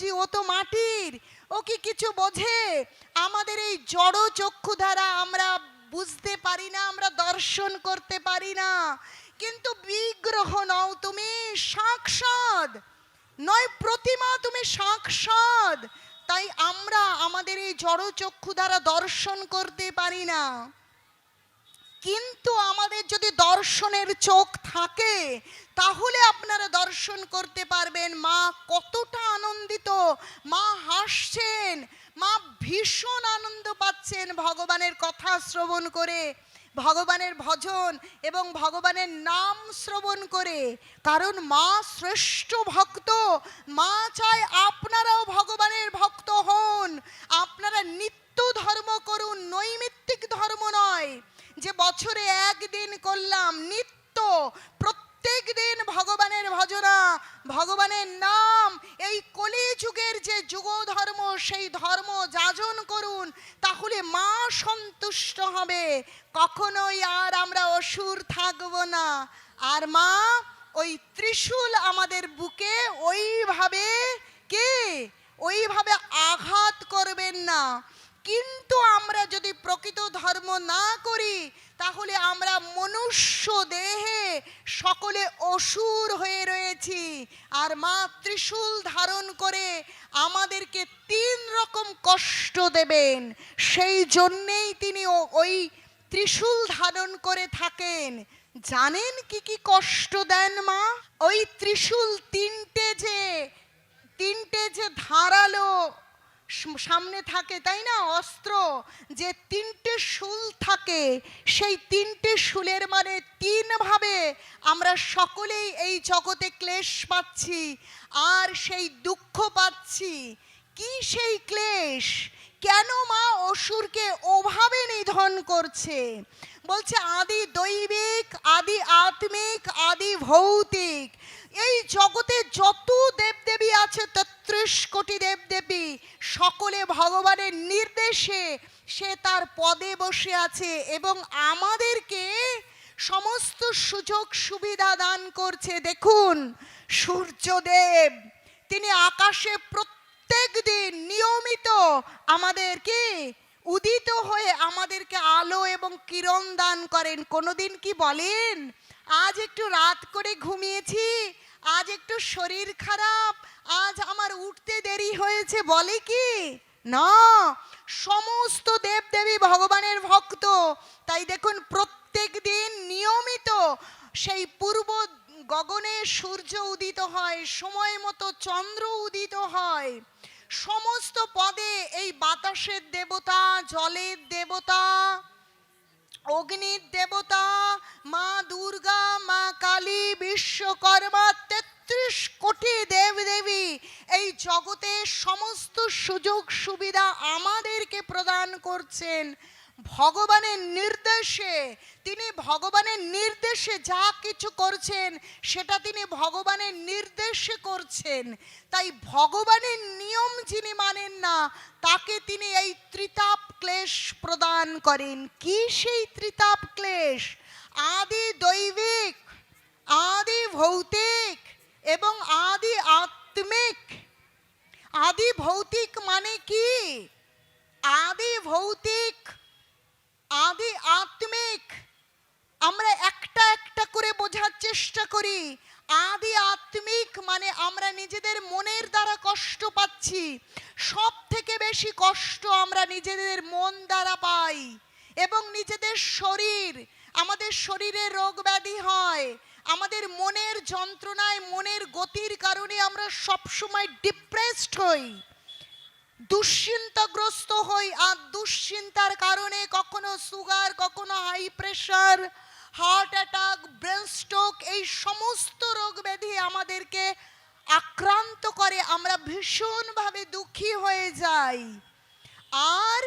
বুঝি ও তো মাটির। ও কি কিছু বোঝে? আমাদের এই জড় চক্ষু দ্বারা আমরা বুঝতে পারি না, আমরা দর্শন করতে পারি না। কিন্তু বিগ্রহ নও তুমি, সাক্ষাৎ। নয় প্রতিমা তুমি, সাক্ষাৎ। তাই আমরা আমাদের এই জড় চক্ষু দ্বারা দর্শন করতে পারি না। কিন্তু আমাদের যদি দর্শনের চোখ থাকে, তাহলে আপনারা দর্শন করতে পারবেন। মা কতটা আনন্দিত, মা হাসছেন, মা ভীষণ আনন্দ পাচ্ছেন ভগবানের কথা শ্রবণ করে, ভগবানের ভজন এবং ভগবানের নাম শ্রবণ করে। কারণ মা শ্রেষ্ঠ ভক্ত, মা চায় আপনারাও ভগবানের ভক্ত হন। আপনারা নিত্য ধর্ম করুন, নৈমিত্তিক ধর্ম নয়। যে বছরে একদিন করলাম নিত্য, প্রত্যেক দিন ভগবানের ভজনা, ভগবানের নাম, এই কলি যুগের যে যুগ ধর্ম সেই ধর্ম যাজন করুন, তাহলে মা সন্তুষ্ট হবে। কখনোই আর আমরা অসুর থাকব না। আর মা, ওই ত্রিশূল আমাদের বুকে ওইভাবে কে? ওইভাবে আঘাত করবেন না। কিন্তু আমরা যদি প্রকৃত ধর্ম না করি, তাহলে আমরা মনুষ্য দেহে সকলে অসুর হয়ে রয়েছি। আর মা ত্রিশূল ধারণ করে আমাদেরকে তিন রকম কষ্ট দেবেন। সেই জন্যেই তিনি ওই ত্রিশূল ধারণ করে থাকেন। জানেন কি কি কষ্ট দেন মা? ওই ত্রিশূল তিনটে যে তিনটে যে ধারালো সামনে থাকে, তাই না? অস্ত্র। যে তিনটে শুল থাকে, সেই তিনটে শুলের মানে তিনভাবে আমরা সকলেই এই জগতে ক্লেশ পাচ্ছি, আর সেই দুঃখ পাচ্ছি। কি সেই ক্লেশ? কেন মা অসুরকে ওভাবে নিধন করছে? বলছে, আদি দৈবিক, আদি আত্মিক, আদি ভৌতিক। এই জগতে যত দেবদেবী আছে, তেত্রিশ কোটি দেবদেবী, সকলে ভগবানের নির্দেশে সে তার পদে বসে আছে এবং আমাদেরকে সমস্ত সুযোগ সুবিধা দান করছে। দেখুন, সূর্যদেব, তিনি আকাশে প্রত্যেক দিন নিয়মিত আমাদেরকে উদিত হয়ে আমাদেরকে আলো এবং কিরণ দান করেন। কোনোদিন কি বলেন? আজ একটু রাত করে ঘুমিয়েছি, আজ একটু শরীর খারাপ, আজ আমার উঠতে দেরি হয়েছে, বলে কি? না, সমস্ত দেবদেবী ভগবানের ভক্ত, তাই দেখুন প্রত্যেক দিন নিয়মিত সেই পূর্ব গগনে সূর্য উদিত হয়, সময় মতো চন্দ্র উদিত হয়। সমস্ত পদে এই বাতাসের দেবতা, জলের দেবতা, অগ্নির দেবতা, মা দুর্গা, মা কালী, বিশ্বকর্মা, তেত্রিশ কোটি দেবদেবী, এই জগতে সমস্ত সুযোগ সুবিধা আমাদেরকে প্রদান করছেন। ভগবানের নির্দেশে, তিনি ভগবানের নির্দেশে যা কিছু করছেন, সেটা তিনি ভগবানের নির্দেশে করছেন। তাই ভগবানের নিয়ম যিনি মানেন না, তাকে তিনি এই ত্রিতাপ ক্লেশ প্রদান করেন। কি সেই ত্রিতাপ ক্লেশ? আদি দৈবিক, আদি ভৌতিক এবং আদি আত্মিক। আদি ভৌতিক মানে কি? আদি ভৌতিক আদি আত্মিক। আমরা একটা একটা করে বোঝার চেষ্টা করি। আদি আত্মিক মানে আমরা নিজেদের মনের দ্বারা কষ্ট পাচ্ছি। সব থেকে বেশি কষ্ট আমরা নিজেদের মন দ্বারা পাই এবং নিজেদের শরীর, আমাদের শরীরে রোগ ব্যাধি হয়। আমাদের মনের যন্ত্রণায়, মনের গতির কারণে আমরা সবসময় ডিপ্রেসড হই। দুশ্চিন্তাগ্রস্ত হই আর দুশ্চিন্তার কারণে কখনো সুগার কখনো high pressure heart attack brain stroke এই সমস্ত রোগ ব্যাধি আমাদেরকে আক্রান্ত করে। আমরা ভীষণভাবে দুঃখী হয়ে যাই। আর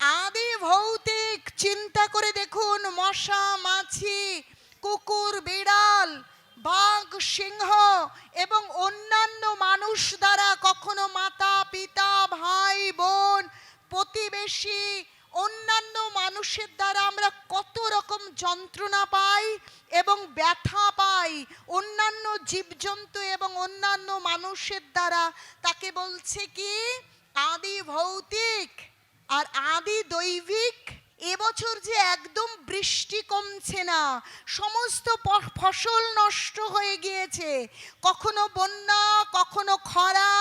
আদি ভৌতিক, চিন্তা করে দেখুন মশা, মাছি, কুকুর, বিড়াল বাঘ, সিংহ এবং অন্যান্য মানুষ দ্বারা কখনো মাতা, পিতা, ভাই, বোন, প্রতিবেশী, অন্যান্য মানুষের দ্বারা আমরা কত রকম যন্ত্রণা পাই এবং ব্যথা পাই। অন্যান্য জীবজন্তু এবং অন্যান্য মানুষের দ্বারা তাকে বলছে কি? আদি ভৌতিক আর আদি দৈবিক এবছর যে একদম বৃষ্টি কমছে না, সমস্ত ফসল নষ্ট হয়ে গিয়েছে। কখনো বন্যা, কখনো খরা,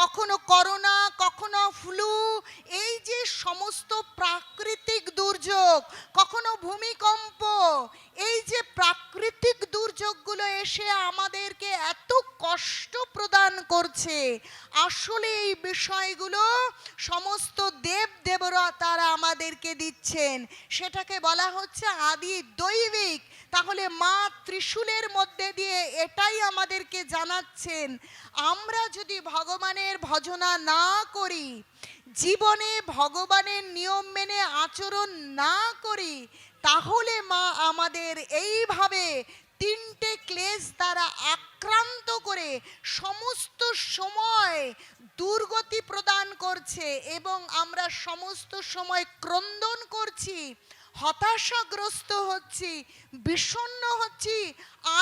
কখনো করোনা, কখনো ফ্লু, এই যে সমস্ত প্রাকৃতিক দুর্যোগ, কখনো ভূমিকম্প এই যে প্রাকৃতিক দুর্যোগগুলো এসে আমাদেরকে এত কষ্ট প্রদান করছে, আসলে এই বিষয়গুলো সমস্ত দেব দেবরা তারা আমাদেরকে দিচ্ছেন। সেটাকে বলা হচ্ছে আদি দৈবিক। তাহলে মা ত্রিশূলের মধ্যে দিয়ে এটাই আমাদেরকে জানাচ্ছেন। আমরা যদি ভগবানের ভজনা না করি, জীবনে ভগবানের নিয়ম মেনে আচরণ না করি তাহলে মা আমাদের এইভাবে তিনটে ক্লেশ দ্বারা আক্রান্ত করে সমস্ত সময় দুর্গতি প্রদান করছে এবং আমরা সমস্ত সময় ক্রন্দন করছি, হতাশাগ্রস্ত হচ্ছি, বিষণ্ণ হচ্ছি,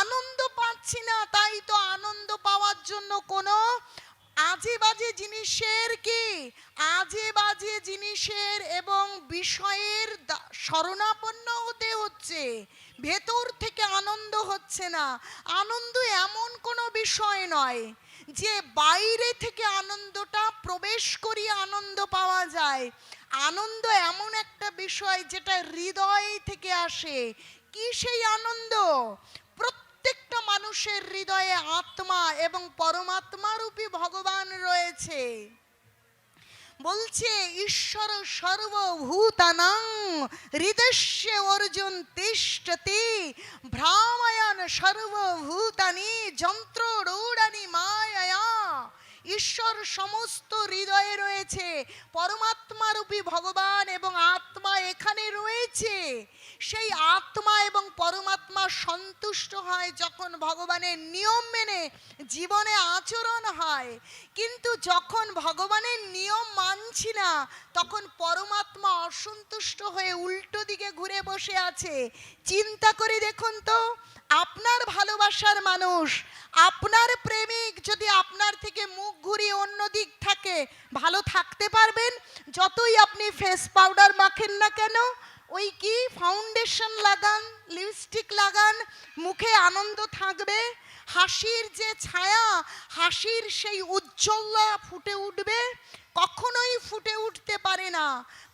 আনন্দ পাচ্ছি না, তাই তো আনন্দ পাওয়ার জন্য কোনো আজে বাজে জিনিসের কি? আজে বাজে জিনিসের এবং বিষয়ের শরণাপন্ন হতে হচ্ছে। ভেতর থেকে আনন্দ হচ্ছে না। আনন্দ এমন কোনো বিষয় নয় যে বাইরে থেকে আনন্দটা প্রবেশ করিয়ে আনন্দ পাওয়া যায়। আনন্দ এমন একটা বিষয় যেটা হৃদয় থেকে আসে। কি সেই আনন্দ? প্রত্যেকটা মানুষের হৃদয়ে আত্মা এবং পরমাত্মা রূপী ভগবান রয়েছে। বলছে, ঈশ্বর সর্বভূতানাং হৃদস্য অর্জুন তিষ্ঠতি ভ্রামায়ণ সর্বভূতানি যন্ত্র রৌড়ানি মায়া ঈশ্বর সমস্ত হৃদয়ে রয়েছে, পরমাত্মা রূপী ভগবান এবং আত্মা এখানে রয়েছে। সেই আত্মা এবং পরমাত্মা সন্তুষ্ট হয় যখন ভগবানের নিয়ম মেনে জীবনে আচরণ হয়। কিন্তু যখন ভগবানের নিয়ম মানছি না, তখন পরমাত্মা অসন্তুষ্ট হয়ে উল্টো দিকে ঘুরে বসে আছে। চিন্তা করে দেখুন তো আপনার ভালোবাসার মানুষ, আপনার প্রেমিক যদি আপনার থেকে মুখ ঘুরিয়ে অন্য দিক থাকে, ভালো থাকতে পারবেন। যতই আপনি ফেস পাউডার মাখেন না কেন, ওই কি ফাউন্ডেশন লাগান লিপস্টিক লাগান, মুখে আনন্দ থাকবে, হাসির যে ছায়া, হাসির সেই উজ্জ্বলতা ফুটে উঠবে, কখনোই ফুটে উঠতে পারে না।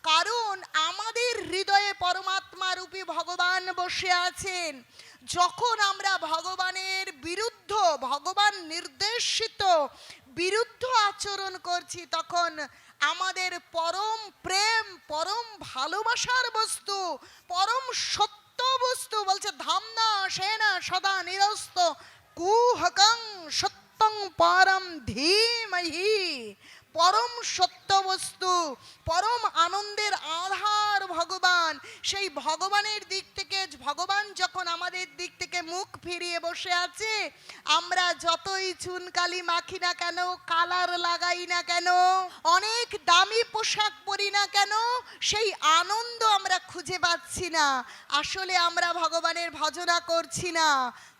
কারণ আমাদের হৃদয়ে পরমাত্মা রূপী ভগবান বসে আছেন। যখন আমরা ভগবানের বিরুদ্ধ, ভগবান নির্দেশিত, বিরুদ্ধ আচরণ করছি, তখন আমাদের পরম প্রেম, পরম ভালোবাসার বস্তু, পরম সত্য বস্তু বলছে, ধামনা সেনা সদা নিরস্ত, কুহকং সত্যং পারম ধীমহি। পরম সত্য বস্তু পরম আনন্দের আধার ভগবান। সেই ভগবানের দিক থেকে, ভগবান যখন আমাদের দিক থেকে মুখ ফিরিয়ে বসে আছে, আমরা যতই চুনকালি মাখি না কেন, কালার লাগাই না কেন, অনেক দামি পোশাক পরি না কেন, সেই আনন্দ আমরা খুঁজে পাচ্ছি না। আসলে আমরা ভগবানের ভজনা করছি না।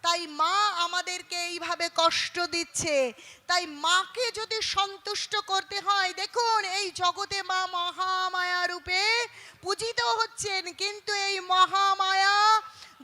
তাই মা আমাদেরকে এইভাবে কষ্ট দিচ্ছে। তাই মাকে যদি সন্তুষ্ট করতে হয়, দেখুন এই জগতে মা মহামায়া রূপে পূজিত হচ্ছেন, কিন্তু এই মহামায়া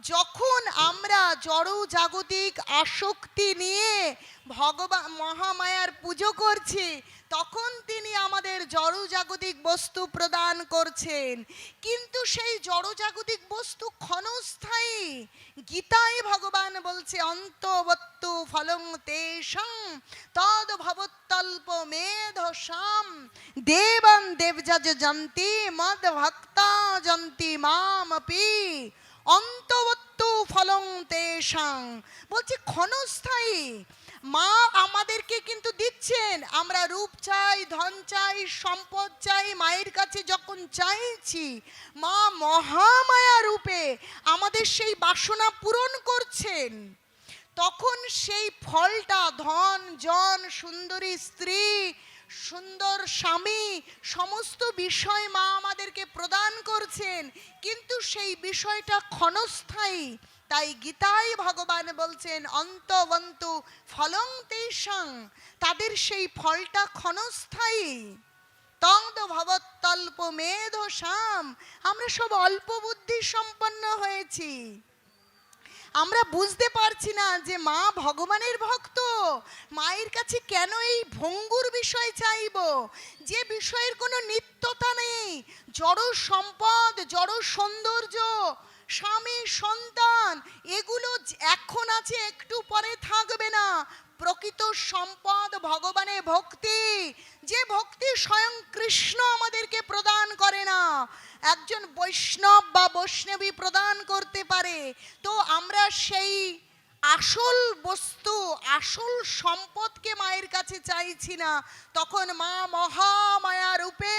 যখন আমরা জড় জাগতিক আসক্তি নিয়ে ভগবান মহামায়ার পুজো করছি, তখন তিনি আমাদের জড় জাগতিক বস্তু প্রদান করছেন। কিন্তু সেই জড় জাগতিক বস্তু ক্ষণস্থায়ী। গীতায় ভগবান বলছে, অন্তবত্তু ফলং তেষং তদ ভবত্তল্প মেধসাম। দেবং দেবজাজ জন্তি মদ ভক্তা জন্তি মামপি। অন্তবত্তু ফলং তেষাং। বলছে, ক্ষণস্থায়ী। মা আমাদেরকে কিন্তু দিচ্ছেন। আমরা রূপ চাই, ধন চাই, সম্পদ চাই, মায়ের কাছে যখন চাইছি, মা মহামায়া রূপে আমাদের সেই বাসনা পূরণ করছেন। তখন সেই ফলটা ধন, জন, সুন্দরী, স্ত্রী সুন্দর স্বামী, সমস্ত বিষয় মা আমাদেরকে প্রদান করছেন, কিন্তু সেই বিষয়টা ক্ষণস্থায়ী। তাই গীতায় ভগবান বলছেন, অন্তবন্তু ফলং তেষাং। তাদের সেই ফলটা ক্ষণস্থায়ী। তংদ মেধ মেধসাম আমরা সব অল্প বুদ্ধি সম্পন্ন হয়েছি। আমরা বুঝতে পারছি না যে মা ভগবানের ভক্ত। মায়ের কাছে কেন এই ভঙ্গুর বিষয় চাইব? যে বিষয়ের কোনো নিত্যতা নেই। জড় সম্পদ, জড় সৌন্দর্য, স্বামী, সন্তান, এগুলো এখন আছে, একটু পরে থাকবে না। প্রকৃত সম্পদ ভগবানে ভক্তি। যে ভক্তি স্বয়ং কৃষ্ণ আমাদেরকে প্রদান করে না, একজন বৈষ্ণব বা বৈষ্ণবী প্রদান করতে পারে। তো আমরা সেই আসল বস্তু, আসল সম্পদকে মায়ের কাছে চাইছি না। তখন মা মহামায়া রূপে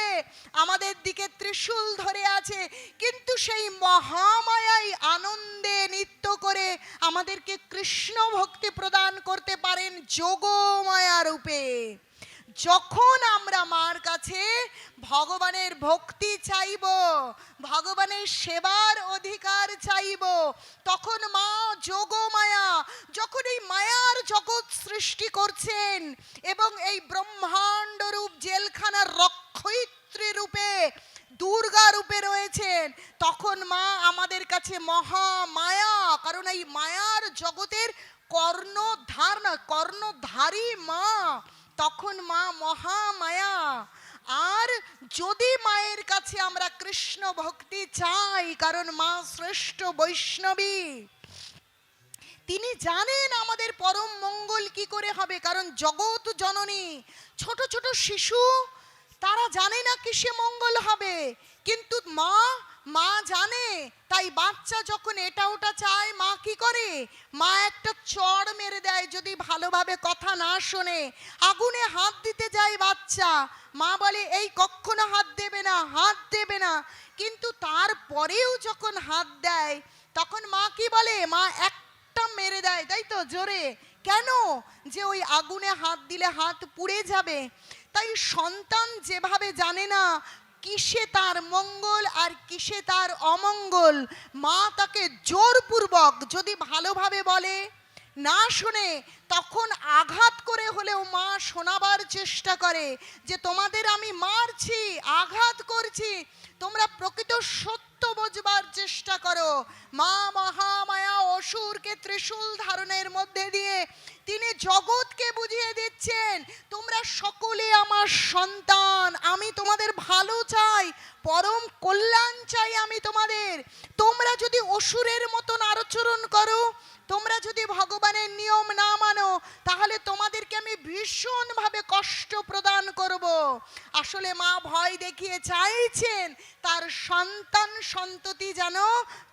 আমাদের দিকে ত্রিশূল ধরে আছে। কিন্তু সেই মহামায়াই আনন্দে নৃত্য করে আমাদেরকে কৃষ্ণ ভক্তি প্রদান করতে পারেন যোগমায়া রূপে। যখন আমরা মার কাছে ভগবানের ভক্তি চাইব, ভগবানের সেবার অধিকার চাইব, তখন মা যোগমায়া, যখন এই মায়ার জগৎ সৃষ্টি করছেন এবং এই ব্রহ্মাণ্ড রূপ জেলখানার রক্ষয়িত্রী রূপে দুর্গা রূপে রয়েছেন, তখন মা আমাদের কাছে মহা মায়া কারণ এই মায়ার জগতের কর্ণধার না কর্ণধারী মা। তখন মা মহামায়া, আর যদি মায়ের কাছে আমরা কৃষ্ণ ভক্তি চাই, কারণ মা শ্রেষ্ঠ বৈষ্ণবী, তিনি জানেন আমাদের পরম মঙ্গল কি করে হবে, কারণ জগৎ জননী, ছোট ছোট শিশু, তারা জানে না কিসে মঙ্গল হবে, কিন্তু মা মা জানে, তাই বাচ্চা যখন এটা ওটা চায়, মা কি করে? মা একটা চড় মেরে দেয় যদি ভালোভাবে কথা না শোনে। আগুনে হাত দিতে যায় বাচ্চা। মা বলে, এই কখনো হাত দেবে না, হাত দেবে না। কিন্তু তারপরেও যখন হাত দেয়, তখন মা কি বলে? মা একটা মেরে দেয়, তাই তো? জোরে। কেন? যে ওই আগুনে হাত দিলে হাত পুড়ে যাবে। তাই সন্তান যেভাবে জানে না কিসে তার মঙ্গল আর কিসে তার অমঙ্গল? মা তাকে জোরপূর্বক যদি ভালোভাবে বলে, না শুনে তখন আঘাত করে হলেও মা শোনাবার চেষ্টা করে যে, তোমাদের আমি মারছি, আঘাত করছি, তোমরা প্রকৃত সত্য বোঝবার চেষ্টা করো। মা মহামায়া অসুরকে ত্রিশূল ধারণের মধ্যে দিয়ে তিনি জগৎকে বুঝিয়ে দিচ্ছেন, তোমরা সকলে আমার সন্তান, আমি তোমাদের ভালো চাই, পরম কল্যাণ চাই আমি তোমাদের। তোমরা যদি অসুরের মতন আচরণ করো তোমরা যদি ভগবানের নিয়ম না মানো, তাহলে তোমাদেরকে আমি ভীষণভাবে কষ্ট প্রদান করব। আসলে মা ভয় দেখিয়ে চাইছেন, তার সন্তান সন্ততি যেন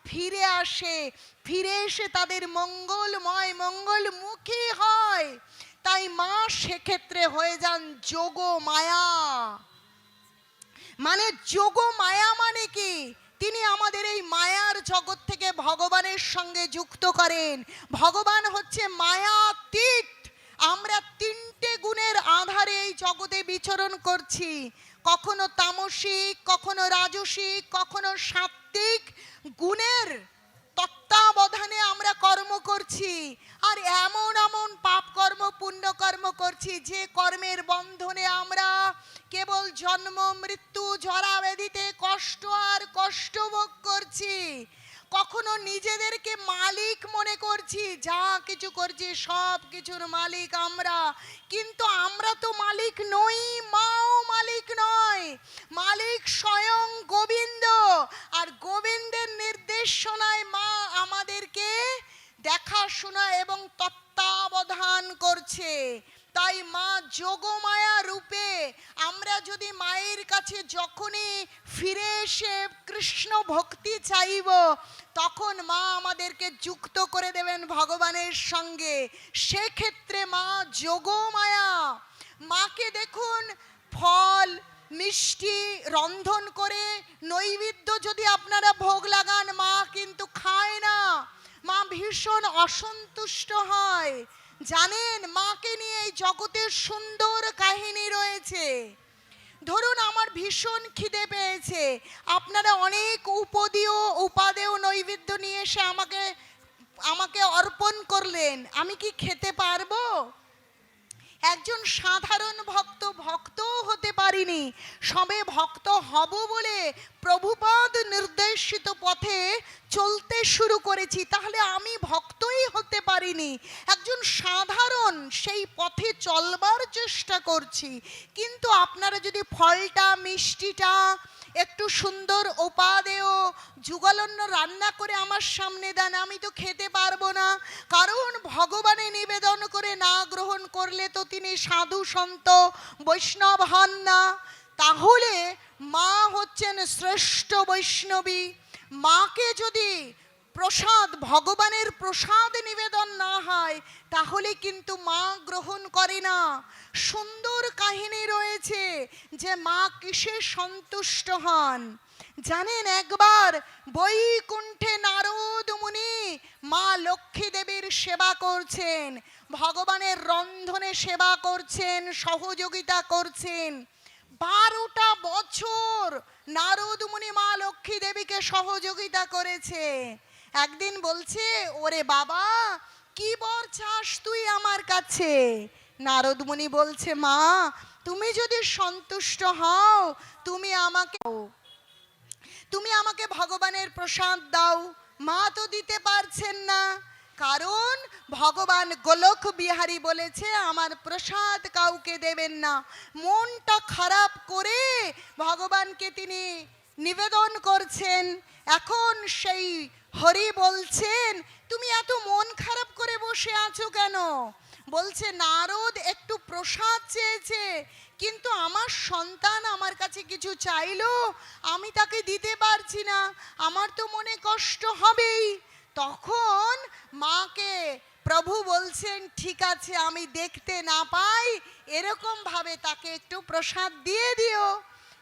ফিরে আসে, ফিরে এসে তাদের মঙ্গলময় মঙ্গলমুখী হয়। তাই মা সেক্ষেত্রে হয়ে যান যোগ মায়া মানে যোগ মায়া মানে কি? তিনি আমাদের এই মায়ার জগৎ থেকে ভগবানের সঙ্গে যুক্ত করেন। ভগবান হচ্ছে মায়াতীত আমরা তিনটে গুণের আধারে এই জগতে বিচরণ করছি। কখনো তামসিক, কখনো রাজসিক, কখনো সাত্ত্বিক গুণের তত্ত্বাবধানে আমরা কর্ম করছি। আর এমন এমন পাপ কর্ম, পুণ্য কর্ম করছি যে কর্মের বন্ধনে আমরা কেবল জন্ম, মৃত্যু, জরা ব্যাধিতে কষ্ট আর কষ্ট ভোগ করছি। কখনো নিজেদেরকে মালিক মনে করছি, যা কিছু করছি সব কিছুর মালিক আমরা। কিন্তু আমরা তো মালিক নই, মাও মালিক নয়। মালিক স্বয়ং গোবিন্দ। আর গোবিন্দের নির্দেশনায় মা আমাদেরকে দেখাশোনা এবং তত্ত্বাবধান করছে। তাই মা যোগমায়া রূপে আমরা যদি মায়ের কাছে যখনই ফিরে এসে কৃষ্ণ ভক্তি চাইব, তখন মা আমাদেরকে যুক্ত করে দেবেন ভগবানের সঙ্গে। সেক্ষেত্রে মা যোগমায়া, মাকে দেখুন ফল, মিষ্টি, রন্ধন করে নৈবেদ্য যদি আপনারা ভোগ লাগান, মা কিন্তু খায় না। মা ভীষণ অসন্তুষ্ট হয়। জানেন, মাকে নিয়ে এই জগতের সুন্দর কাহিনী রয়েছে। ধরুন আমার ভীষণ খিদে পেয়েছে। আপনারা অনেক উপদীয়, উপাদেয় নৈবেদ্য নিয়ে এসে আমাকে আমাকে অর্পণ করলেন। আমি কি খেতে পারব? একজন সাধারণ ভক্ত ভক্তও হতে পারিনি। সবে ভক্ত হব বলে প্রভুপাদ নির্দেশিত পথে চলতে শুরু করেছি। তাহলে আমি ভক্তই হতে পারিনি। একজন সাধারণ সেই পথে চলবার চেষ্টা করছি। কিন্তু আপনারা যদি ফলটা, মিষ্টিটা একটু সুন্দর উপাদেয় যুগলন্য রান্না করে আমার সামনে দেন, আমি তো খেতে পারব না। কারণ ভগবানে নিবেদন করে না গ্রহণ করলে তো তিনি সাধু সন্ত, বৈষ্ণব হন না। তাহলে মা হচ্ছেন শ্রেষ্ঠ বৈষ্ণবী। মাকে যদি প্রসাদ, ভগবানের প্রসাদ নিবেদন না হয়, তাহলে কিন্তু মা গ্রহণ করে না। সুন্দর কাহিনী রয়েছে যে মা কিসে সন্তুষ্ট হন। জানেন একবার বৈকুণ্ঠে নারদ মুনি মা লক্ষ্মী দেবীর সেবা করছেন, ভগবানের রন্ধনে সেবা করছেন, সহযোগিতা করছেন। বারোটা বছর নারদ মুনি মা লক্ষ্মী দেবীকে সহযোগিতা করেছে। একদিন বলছে, ওরে বাবা, কি বর চাস তুই আমার কাছে? নারদ মুনি বলছে, মা, তুমি যদি সন্তুষ্ট হও, তুমি আমাকে তুমি আমাকে ভগবানের প্রসাদ দাও। মা তো দিতে পারছেন না। কারণ ভগবান গোলক বিহারী বলেছে, আমার প্রসাদ কাউকে দেবেন না। মনটা খারাপ করে ভগবানকে তিনি নিবেদন করছেন, এখন সেই হরি বলছেন, তুমি এত মন খারাপ করে বসে আছো কেন? বলছে, নারদ একটু প্রসাদ চেয়েছে, কিন্তু আমার সন্তান আমার কাছে কিছু চাইলো, আমি তাকে দিতে পারছি না, আমার তো মনে কষ্ট হবেই। তখন মাকে প্রভু বলছেন, ঠিক আছে, আমি দেখতে না পাই এরকম ভাবে তাকে একটু প্রসাদ দিয়ে দিও।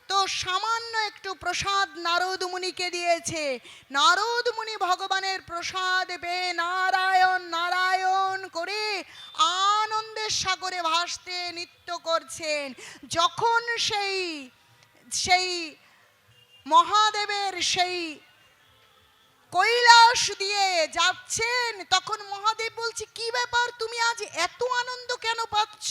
তো সামান্য একটু প্রসাদ নারদ মুনিকে দিয়েছে। নারদ মুনি ভগবানের প্রসাদ পেয়ে নারায়ণ নারায়ণ করে আনন্দের সাগরে ভাসতে নৃত্য করছেন। যখন সেই সেই মহাদেবের সেই কৈলাস দিয়ে যাচ্ছেন, তখন মহাদেব বলছে, কি ব্যাপার? তুমি আজ এত আনন্দ কেন পাচ্ছ?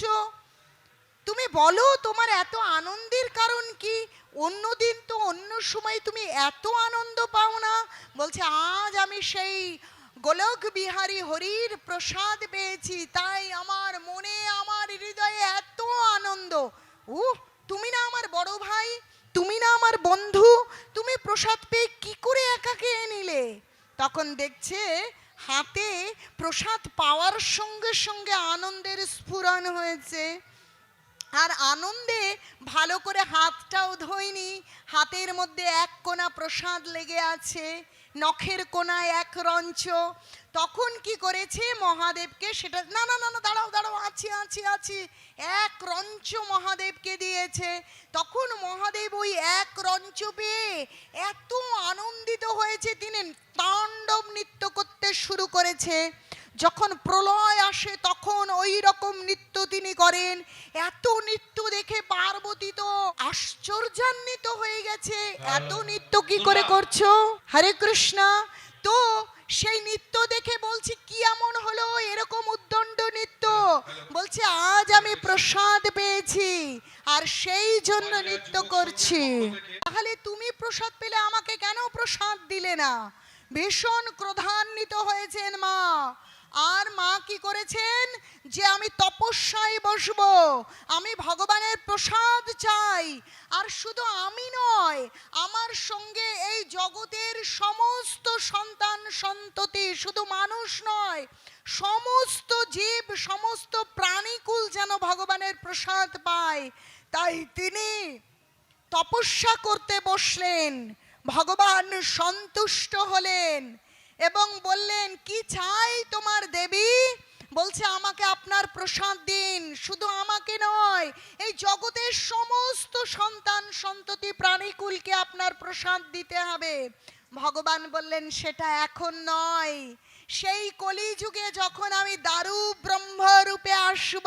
তুমি বলো, তোমার এত আনন্দের কারণ কি? অন্যদিন তো অন্য সময় তুমি এত আনন্দ পাও না। বলছে, আজ আমি সেই গোলক বিহারী হরির প্রসাদ পেয়েছি, তাই আমার মনে, আমার হৃদয়ে এত আনন্দ। উহ, তুমি না আমার বড় ভাই? তুমি না আমার বন্ধু? তুমি প্রসাদ পেয়ে কি করে একাকে নিলে? তখন দেখছে, হাতে প্রসাদ পাওয়ার সঙ্গে সঙ্গে আনন্দের স্ফুরণ হয়েছে। আর আনন্দে ভালো করে হাতটাও ধোয়নি হাতের মধ্যে এক কোনা প্রসাদ লেগে আছে, নখের কোনায় এক রঞ্চ। তখন কি করেছে মহাদেবকে সেটা, না না না না, দাঁড়াও দাঁড়াও, আছি আছি আছি। এক রঞ্চ মহাদেবকে দিয়েছে। তখন মহাদেব ওই এক রঞ্চ পেয়ে এত আনন্দিত হয়েছে, তিনি তাণ্ডব নৃত্য করতে শুরু করেছে। যখন প্রলয় আসে তখন ওই রকম নৃত্য তিনি করেন। এত নৃত্য দেখে পার্বতী তো আশ্চর্যান্বিত হয়ে গেছে। এত নৃত্য কি করে করছ? হরে কৃষ্ণ। তো সেই নৃত্য দেখে বলছি কি এমন হলো? এরকম উদ্দণ্ড নৃত্য? বলছে আজ আমি প্রসাদ পেয়েছি আর সেই জন্য নৃত্য করছি। তাহলে তুমি প্রসাদ পেলে আমাকে কেন প্রসাদ দিলে না? ভীষণ ক্রোধান্বিত হয়েছেন মা। আর মা কি করেছেন? যে আমি তপস্যায় বসবো, আমি ভগবানের প্রসাদ চাই। আর শুধু আমি নয়, আমার সঙ্গে এই জগতের সমস্ত সন্তান সন্ততি, শুধু মানুষ নয়, সমস্ত জীব, সমস্ত প্রাণীকুল যেন ভগবানের প্রসাদ পায়। তাই তিনি তপস্যা করতে বসলেন, ভগবান সন্তুষ্ট হলেন। এবং বললেন, কি চাই তোমার দেবী? বলছে, আমাকে আপনার প্রসাদ দিন। শুধু আমাকে নয়, এই জগতের সমস্ত সন্তান, সন্ততি, প্রাণীকুলকে আপনার প্রসাদ দিতে হবে। ভগবান বললেন, সেটা এখন নয়। সেই কলিযুগে যখন আমি দারু ব্রহ্মরূপে আসব,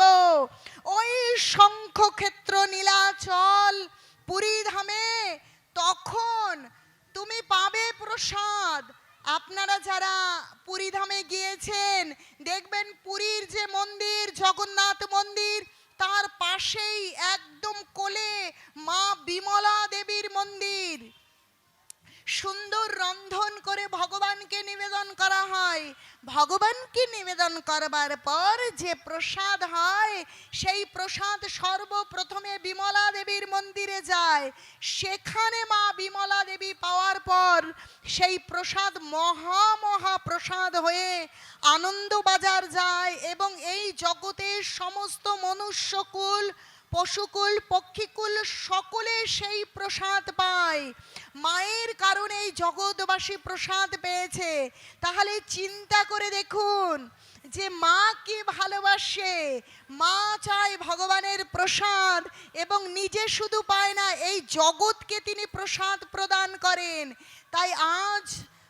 ওই শঙ্খক্ষেত্র নীলাচল পুরী ধামে তখন তুমি পাবে প্রসাদ। আপনারা যারা পুরী ধামে গিয়েছেন, দেখবেন পুরীর যে মন্দির, জগন্নাথ মন্দির, তার পাশেই একদম কোলে মা বিমলা দেবীর মন্দির। সুন্দর রন্ধন করে ভগবানকে নিবেদন করা হয়। ভগবানকে নিবেদন করবার পর যে প্রসাদ হয়, সেই প্রসাদ সর্বপ্রথমে বিমলা দেবীর মন্দিরে যায়। সেখানে মা বিমলা দেবী পাওয়ার পর সেই প্রসাদ মহা মহা প্রসাদ হয়ে আনন্দবাজার যায় এবং এই জগতের সমস্ত মনুষ্যকুল পশুকুল, পক্ষীকুল, সকলে সেই প্রসাদ পায়। মায়ের কারণে জগৎবাসী প্রসাদ পেয়েছে। তাহলে চিন্তা করে দেখুন যে মা কি ভালোবাসে। মা চায় ভগবানের প্রসাদ এবং নিজে শুধু পায় না, এই জগৎকে তিনি প্রসাদ প্রদান করেন। তাই আজ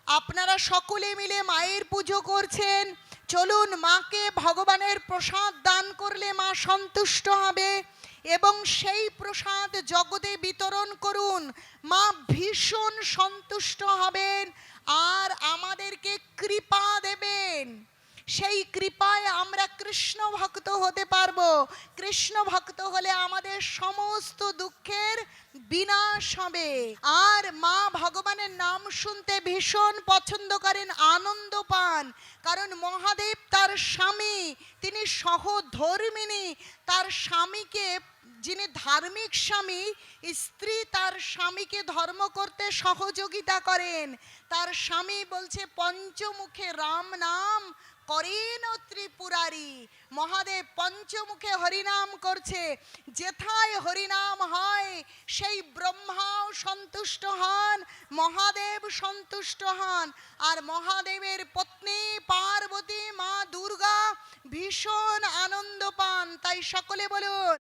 আপনারা সকলে মিলে মায়ের পুজো করছেন। চলুন মাকে ভগবানের প্রসাদ দান করলে মা সন্তুষ্ট হবে। এবং সেই প্রসাদ জগতে বিতরণ করুন। মা ভীষণ সন্তুষ্ট হবেন আর আমাদেরকে কৃপা দেবেন। সেই কৃপায় আমরা কৃষ্ণ ভক্ত হতে পারব। কৃষ্ণ ভক্ত হলে আমাদের সমস্ত দুঃখের বিনাশ হবে। আর মা ভগবানের নাম শুনতে ভীষণ পছন্দ করেন, আনন্দ পান। কারণ মহাদেব তার স্বামী, তিনি সহধর্মিনী। তার স্বামীকে যিনি ধার্মিক স্বামী স্ত্রী তার স্বামীকে ধর্ম করতে সহযোগিতা করেন। তার স্বামী বলছে, পঞ্চমুখে রাম নাম, করেন ত্রিপুরারি। মহাদেব পঞ্চমুখে হরিনাম করছে। যেথায় হরিনাম হয়, সেই ব্রহ্মাও সন্তুষ্ট হন, মহাদেব সন্তুষ্ট হন। আর মহাদেবের পত্নী পার্বতী মা দুর্গা ভীষণ আনন্দ পান। তাই সকলে বলুন